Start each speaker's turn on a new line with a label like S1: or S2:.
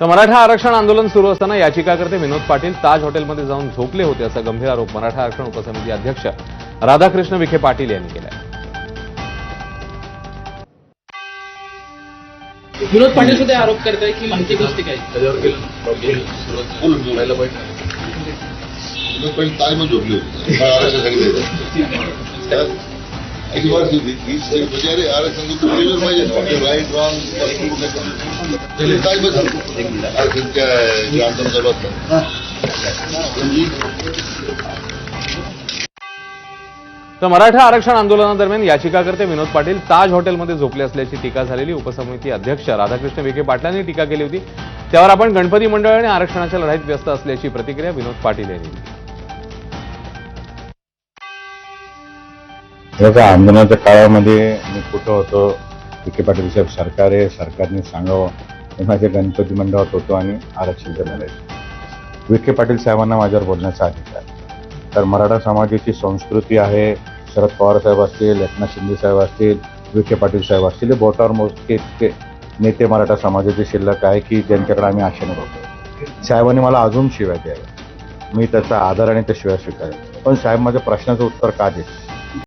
S1: तर मराठा आरक्षण आंदोलन सुरू असताना याचिकाकर्ते विनोद पाटील ताज हॉटेलमध्ये जाऊन झोपले होते असा गंभीर आरोप मराठा आरक्षण उपसमिती अध्यक्ष राधाकृष्ण विखे पाटील यांनी केला आहे
S2: विनोद पाटील सुद्धा आरोप करताय की माहिती गोष्टी काय?
S3: त्याच्यावर केलं.
S4: ताजमध्ये झोपली होती. म्हणजे आरक्षण पाहिजे राईट रॉंग चालू
S1: तर मराठा आरक्षण आंदोलनादरम्यान याचिकाकर्ते विनोद पाटील ताज हॉटेलमध्ये झोपले असल्याची टीका झालेली उपसमिती अध्यक्ष राधाकृष्ण विखे पाटलांनी टीका केली होती त्यावर आपण गणपती मंडळ आणि आरक्षणाच्या लढाईत व्यस्त असल्याची प्रतिक्रिया विनोद पाटील यांनी दिली
S5: याचा आंदोलनाच्या काळामध्ये मी कुठं होतो विखे पाटील साहेब सरकार आहे सरकारने सांगावं मी माझ्या गणपती मंडळात होतो आणि आरक्षण देणार आहे. विखे पाटील साहेबांना माझ्यावर बोलण्याचा अधिकार तर मराठा समाजाची संस्कृती आहे शरद पवार साहेब असतील एकनाथ शिंदे साहेब असतील विखे पाटील साहेब असतील हे बोटावर मोजके इतके नेते मराठा समाजाचे शिल्लक आहे की ज्यांच्याकडे आम्ही आशेने बघतो. साहेबांनी मला अजून शिव्या द्याव्या मी त्याचा आदर आणि त्या शिव्या स्वीकारेन. पण साहेब माझ्या प्रश्नाचं उत्तर का देत?